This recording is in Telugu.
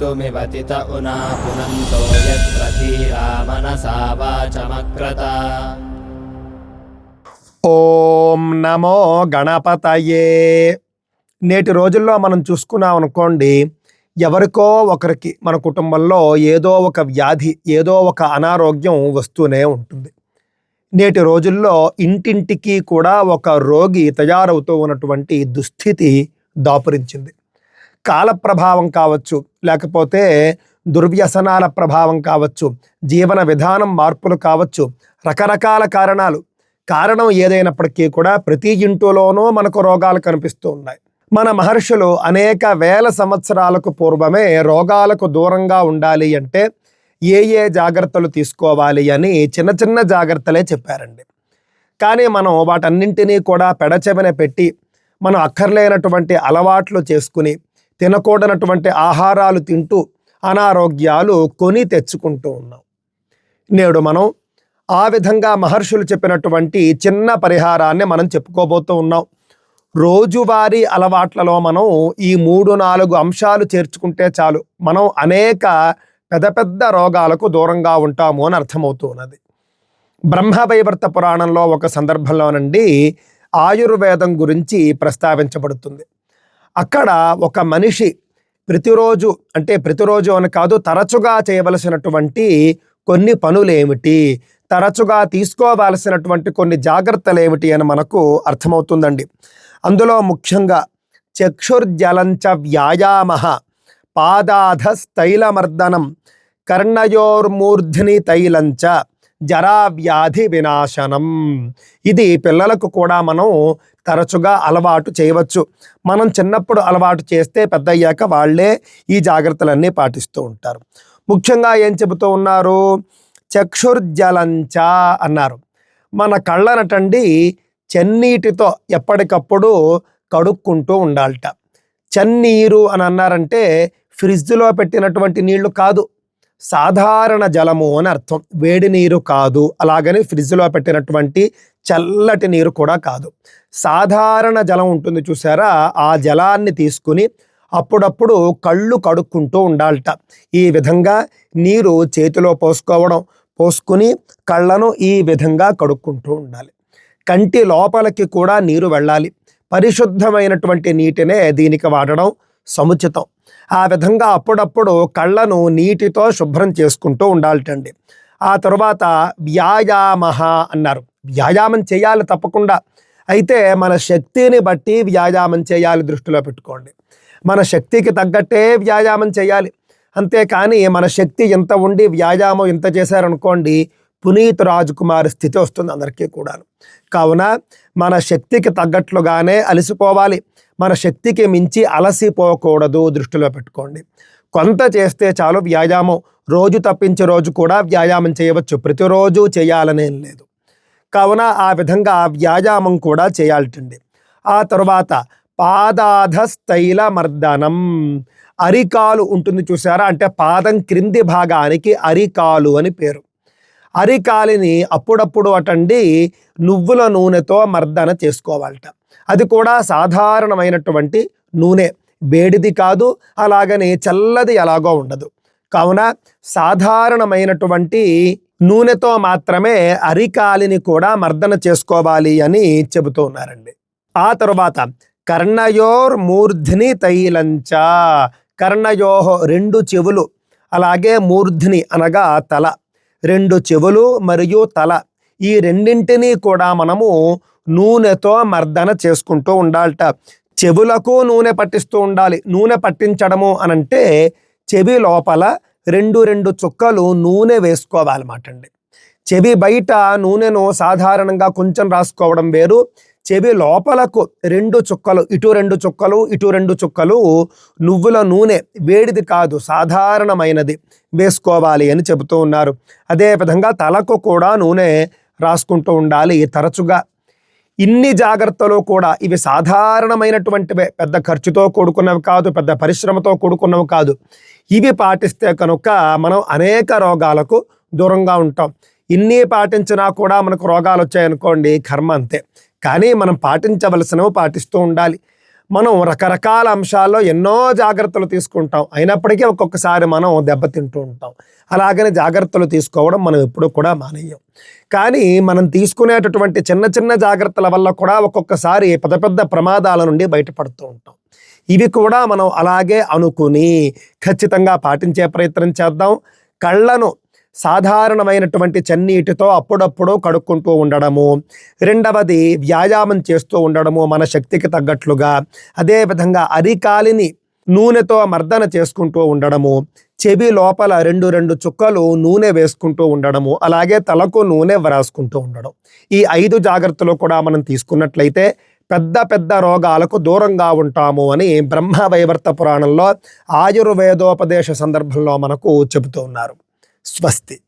कर्तुमिवतित उना पुनन्तो यत्र धीरा मनसा वाचमक्रता ఓం నమో గణపతయే నేటి రోజుల్లో మనం చూసుకున్నాం అనుకోండి ఎవరికో ఒకరికి మన కుటుంబంలో ఏదో ఒక వ్యాధి ఏదో ఒక అనారోగ్యం వస్తూనే ఉంటుంది నేటి రోజుల్లో ఇంటింటికి కూడా ఒక రోగి తయారవుతూ ఉన్నటువంటి దుస్థితి దాపురించింది కాల ప్రభావం కావచ్చు లేకపోతే దుర్వ్యసనాల ప్రభావం కావచ్చు జీవన విధానం మార్పులు కావచ్చు రకరకాల కారణాలు. కారణం ఏదైనప్పటికీ కూడా ప్రతి ఇంటిలోనూ మనకు రోగాలు కనిపిస్తూ ఉన్నాయి. మన మహర్షులు అనేక వేల సంవత్సరాలకు పూర్వమే రోగాలకు దూరంగా ఉండాలి అంటే ఏ ఏ జాగ్రత్తలు తీసుకోవాలి అని చిన్న చిన్న జాగ్రత్తలే చెప్పారండి. కానీ మనం వాటన్నింటినీ కూడా పెడచెవిన పెట్టి మనం అక్కర్లేనటువంటి అలవాట్లు చేసుకుని తినకూడనటువంటి ఆహారాలు తింటూ అనారోగ్యాలు కొని తెచ్చుకుంటూ ఉన్నాం. నేడు మనం ఆ విధంగా మహర్షులు చెప్పినటువంటి చిన్న పరిహారాన్ని మనం చెప్పుకోబోతూ ఉన్నాం. రోజువారీ అలవాట్లలో మనం ఈ మూడు నాలుగు అంశాలు చేర్చుకుంటే చాలు. మనం అనేక పెద్ద పెద్ద రోగాలకు దూరంగా ఉంటాము అని అర్థమవుతూ ఉన్నది బ్రహ్మవైవర్త పురాణంలో ఒక సందర్భంలో నుండి ఆయుర్వేదం గురించి ప్రస్తావించబడుతుంది. అక్కడ ఒక మనిషి ప్రతిరోజు అంటే ప్రతిరోజు అని కాదు తరచుగా చేయవలసినటువంటి కొన్ని పనులు ఏమిటి తరచుగా తీసుకోవాల్సినటువంటి కొన్ని జాగ్రత్తలు ఏమిటి అని మనకు అర్థమవుతుందండి. అందులో ముఖ్యంగా చక్షుర్జలంచ వ్యాయామ పాదాధ తైలమర్దనం కర్ణయోర్మూర్ధ్ని తైలంచ జరా వ్యాధి వినాశనం. ఇది పిల్లలకు కూడా మనం తరచుగా అలవాటు చేయవచ్చు. మనం చిన్నప్పుడు అలవాటు చేస్తే పెద్దయ్యాక వాళ్ళే ఈ జాగ్రత్తలన్నీ పాటిస్తూ ఉంటారు. ముఖ్యంగా ఏం చెబుతూ ఉన్నారు? చక్షుర్జలంచ అన్నారు. మన కళ్ళనటండి చెన్నీటితో ఎప్పటికప్పుడు కడుక్కుంటూ ఉండాలట. చన్నీరు అని అన్నారంటే ఫ్రిడ్జ్లో పెట్టినటువంటి నీళ్ళు కాదు. సాధారణ జలము అని అర్థం. వేడి నీరు కాదు. అలాగని ఫ్రిడ్జ్లో పెట్టినటువంటి చల్లటి నీరు కూడా కాదు. సాధారణ జలం ఉంటుంది చూసారా? ఆ జలాన్ని తీసుకుని అప్పుడప్పుడు కళ్ళు కడుక్కుంటూ ఉండాలట. ఈ విధంగా నీరు చేతిలో పోసుకోవడం పోసుకుని కళ్ళను ఈ విధంగా కడుక్కుంటూ ఉండాలి. కంటి లోపలికి కూడా నీరు వెళ్ళాలి. పరిశుద్ధమైనటువంటి నీటినే దీనికి వాడడం సముచితం. ఆ విధంగా అప్పుడప్పుడు కళ్ళను నీటితో శుభ్రం చేసుకుంటూ ఉండాలటండి. ఆ తరువాత వ్యాయామ అన్నారు. వ్యాయామం చేయాలి తప్పకుండా. అయితే మన శక్తిని బట్టి వ్యాయామం చేయాలి దృష్టిలో పెట్టుకోండి. మన శక్తికి తగ్గట్టే వ్యాయామం చేయాలి. అంతేకాని మన శక్తి ఎంత ఉండి వ్యాయామం ఎంత చేశారనుకోండి పునీత్ రాజకుమారి స్థితి వస్తుంది అందరికీ కూడాను. కావున మన శక్తికి తగ్గట్లుగానే అలసిపోవాలి. మన శక్తికి మించి అలసిపోకూడదు దృష్టిలో పెట్టుకోండి. కొంత చేస్తే చాలు వ్యాయామం. రోజు తప్పించే రోజు కూడా వ్యాయామం చేయవచ్చు. ప్రతిరోజు చేయాలనేం లేదు. కావున ఆ విధంగా వ్యాయామం కూడా చేయాలటండి ఆ తరువాత పాదాధస్థైల మర్దనం. అరికాలు ఉంటుంది చూసారా? అంటే పాదం క్రింది భాగానికి అరికాలు అని పేరు. అరికాలిని అప్పుడప్పుడు అటండి నువ్వుల నూనెతో మర్దన చేసుకోవాలట. అది కూడా సాధారణమైనటువంటి నూనె. వేడిది కాదు అలాగని చల్లది ఎలాగో ఉండదు. కావున సాధారణమైనటువంటి నూనెతో మాత్రమే అరికాలిని కూడా మర్దన చేసుకోవాలి అని చెబుతూ ఉన్నారండి. ఆ తరువాత కర్ణయోర్ మూర్ధ్ని తైలంచ. కర్ణయోహో రెండు చెవులు అలాగే మూర్ధ్ని అనగా తల. రెండు చెవులు మరియు తల. ఈ రెండింటినీ కూడా మనము నూనెతో మర్దన చేసుకుంటూ ఉండాలట. చెవులకు నూనె పట్టిస్తూ ఉండాలి. నూనె పట్టించడము అనంటే చెవి లోపల రెండు రెండు చుక్కలు నూనె వేసుకోవాలన్నమాట అండి చెవి బయట నూనెను సాధారణంగా కొంచెం రాసుకోవడం వేరు. చెవి లోపలకు రెండు చుక్కలు ఇటు రెండు చుక్కలు ఇటు రెండు చుక్కలు నువ్వుల నూనె. వేడిది కాదు సాధారణమైనది. వేసుకోవాలి అని చెబుతూ ఉన్నారు. అదేవిధంగా తలకు కూడా నూనె రాసుకుంటూ ఉండాలి తరచుగా. ఇన్ని జాగ్రత్తలు కూడా ఇవి సాధారణమైనటువంటివే. పెద్ద ఖర్చుతో కూడుకున్నవి కాదు పెద్ద పరిశ్రమతో కూడుకున్నవి కాదు. ఇవి పాటిస్తే కనుక మనం అనేక రోగాలకు దూరంగా ఉంటాం. ఇన్ని పాటించినా కూడా మనకు రోగాలు వచ్చాయనుకోండి కర్మ అంతే. కానీ మనం పాటించవలసినవి పాటిస్తూ ఉండాలి. మనం రకరకాల అంశాల్లో ఎన్నో జాగ్రత్తలు తీసుకుంటాం. అయినప్పటికీ ఒక్కొక్కసారి మనం దెబ్బతింటూ ఉంటాం. అలాగని జాగ్రత్తలు తీసుకోవడం మనం ఎప్పుడూ కూడా మానేయం. కానీ మనం తీసుకునేటటువంటి చిన్న చిన్న జాగ్రత్తల వల్ల కూడా ఒక్కొక్కసారి పెద్ద పెద్ద ప్రమాదాల నుండి బయటపడుతూ ఉంటాం. ఇవి కూడా మనం అలాగే అనుకుని ఖచ్చితంగా పాటించే ప్రయత్నం చేద్దాం. కళ్ళను సాధారణమైనటువంటి చన్నీటితో అప్పుడప్పుడు కడుక్కుంటూ ఉండడము. రెండవది వ్యాయామం చేస్తూ ఉండడము మన శక్తికి తగ్గట్లుగా. అదేవిధంగా అరికాలిని నూనెతో మర్దన చేసుకుంటూ ఉండడము. చెవి లోపల రెండు రెండు చుక్కలు నూనె వేసుకుంటూ ఉండడము. అలాగే తలకు నూనె వ్రాసుకుంటూ ఉండడం. ఈ ఐదు జాగ్రత్తలు కూడా మనం తీసుకున్నట్లయితే పెద్ద పెద్ద రోగాలకు దూరంగా ఉంటాము అని బ్రహ్మ వైవర్త పురాణంలో ఆయుర్వేదోపదేశ సందర్భంలో మనకు చెబుతూ ఉన్నారు. 済ませて